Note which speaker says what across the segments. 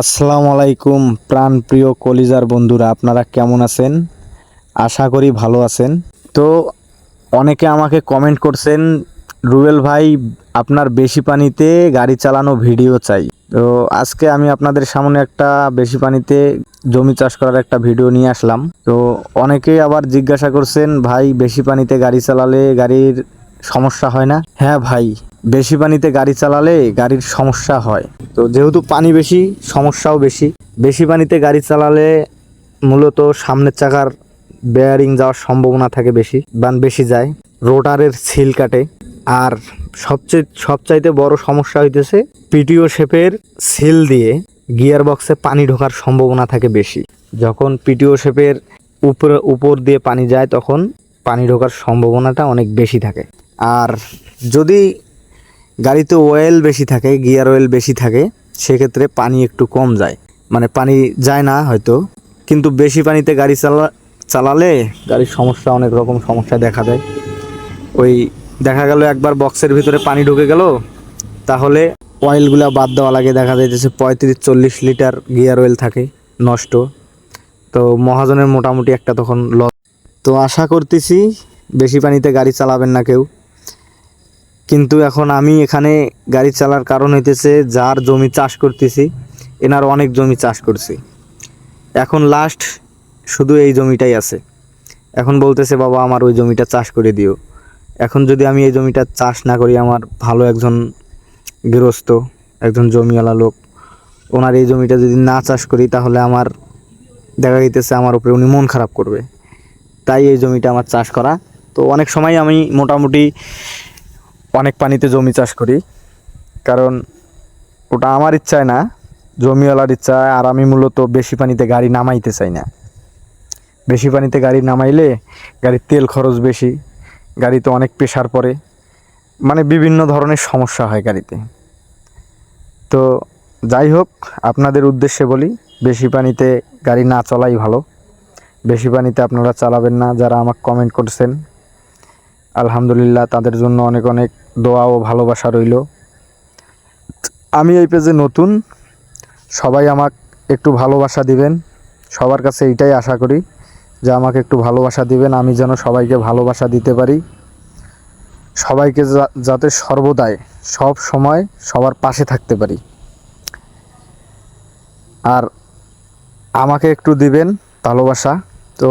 Speaker 1: আসসালামু আলাইকুম প্রাণপ্রিয় কলিজার বন্ধুরা, আপনারা কেমন আছেন? আশা করি ভালো আছেন। তো অনেকে আমাকে কমেন্ট করছেন, রুবেল ভাই, আপনার বেশি পানিতে গাড়ি চালানো ভিডিও চাই। তো আজকে আমি আপনাদের সামনে একটা বেশি পানিতে জমি চাষ করার একটা ভিডিও নিয়ে আসলাম। তো অনেকেই আবার জিজ্ঞাসা করছেন, ভাই, বেশি পানিতে গাড়ি চালালে গাড়ির সমস্যা হয় না? হ্যাঁ ভাই বেশি পানিতে গাড়ি চালালে গাড়ির সমস্যা হয়। তো যেহেতু পানি বেশি, সমস্যাও বেশি। বেশি পানিতে গাড়ি চালালে মূলত সামনের চাকার বেয়ারিং যাওয়ার সম্ভাবনা থাকে বেশি, বান বেশি যায়, রোটারের সিল কাটে। আর সবচেয়ে, সবচাইতে বড় সমস্যা হইতেছে পিটিও শেপের সিল দিয়ে গিয়ার বক্সে পানি ঢোকার সম্ভাবনা থাকে বেশি। যখন পিটিও শেপের উপর উপর দিয়ে পানি যায়, তখন পানি ঢোকার সম্ভাবনাটা অনেক বেশি থাকে। আর যদি গাড়িতে অয়েল বেশি থাকে গিয়ার অয়েল বেশি থাকে, সেক্ষেত্রে পানি একটু কম যায়। মানে পানি যায় না হয়তো, কিন্তু বেশি পানিতে গাড়ি চালা, চালালে গাড়ির সমস্যা, অনেক রকম সমস্যা দেখা দেয়। ওই দেখা গেল একবার বক্সের ভিতরে পানি ঢুকে গেল, তাহলে অয়েলগুলা বাদ দেওয়া লাগে। দেখা যাইতেছে পঁয়ত্রিশ, চল্লিশ লিটার গিয়ার অয়েল থাকে, নষ্ট। তো মহাজনের মোটামুটি একটা তখন লস তো আশা করতেছি, বেশি পানিতে গাড়ি চালাবেন না কেউ। কিন্তু এখন আমি এখানে গাড়ি চালার কারণ হইতেছে যার জমি চাষ করতেছি, এনার অনেক জমি চাষ করছি। এখন লাস্ট শুধু এই জমিটাই আছে। এখন বলতেছে, বাবা, আমার ওই জমিটা চাষ করে দিও। এখন যদি আমি এই জমিটা চাষ না করি, আমার ভালো একজন গৃহস্থ, একজন জমিওয়ালা লোক, ওনার এই জমিটা যদি না চাষ করি, তাহলে আমার, দেখা যাইতেছে আমার উপরে উনি মন খারাপ করবে। তাই এই জমিটা আমার চাষ করা। তো অনেক সময় আমি মোটামুটি অনেক পানিতে জমি চাষ করি। কারণ ওটা আমার ইচ্ছায় না, জমিওয়ালার ইচ্ছায়, আর আমি মূলত বেশি পানিতে গাড়ি নামাইতে চাই না। বেশি পানিতে গাড়ি নামাইলে গাড়ির তেল খরচ বেশি, গাড়িতে অনেক প্রেশার পড়ে মানে বিভিন্ন ধরনের সমস্যা হয় গাড়িতে। তো যাই হোক, আপনাদের উদ্দেশ্যে বলি, বেশি পানিতে গাড়ি না চলাই ভালো। বেশি পানিতে আপনারা চালাবেন না, যারা আমাকে কমেন্ট করছেন। আলহামদুলিল্লাহ, তাদের জন্য অনেক অনেক দোয়া ও ভালোবাসা রইল। আমি এই পেজে নতুন, সবাই আমাক একটু ভালোবাসা দিবেন। সবার কাছে এইটাই আশা করি যে আমাকে একটু ভালোবাসা দিবেন, আমি যেন সবাইকে ভালোবাসা দিতে পারি। সবাইকে যাতে সর্বদাই, সব সময় সবার পাশে থাকতে পারি। আর আমাকে একটু দিবেন ভালোবাসা। তো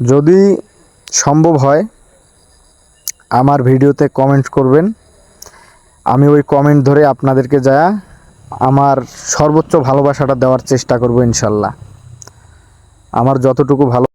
Speaker 1: যদি সম্ভব হয় আমার ভিডিওতে কমেন্ট করবেন। আমি ওই কমেন্ট ধরে আপনাদেরকে যা আমার সর্বোচ্চ ভালোবাসাটা দেওয়ার চেষ্টা করব ইনশাল্লাহ। আমার যতটুকু ভালো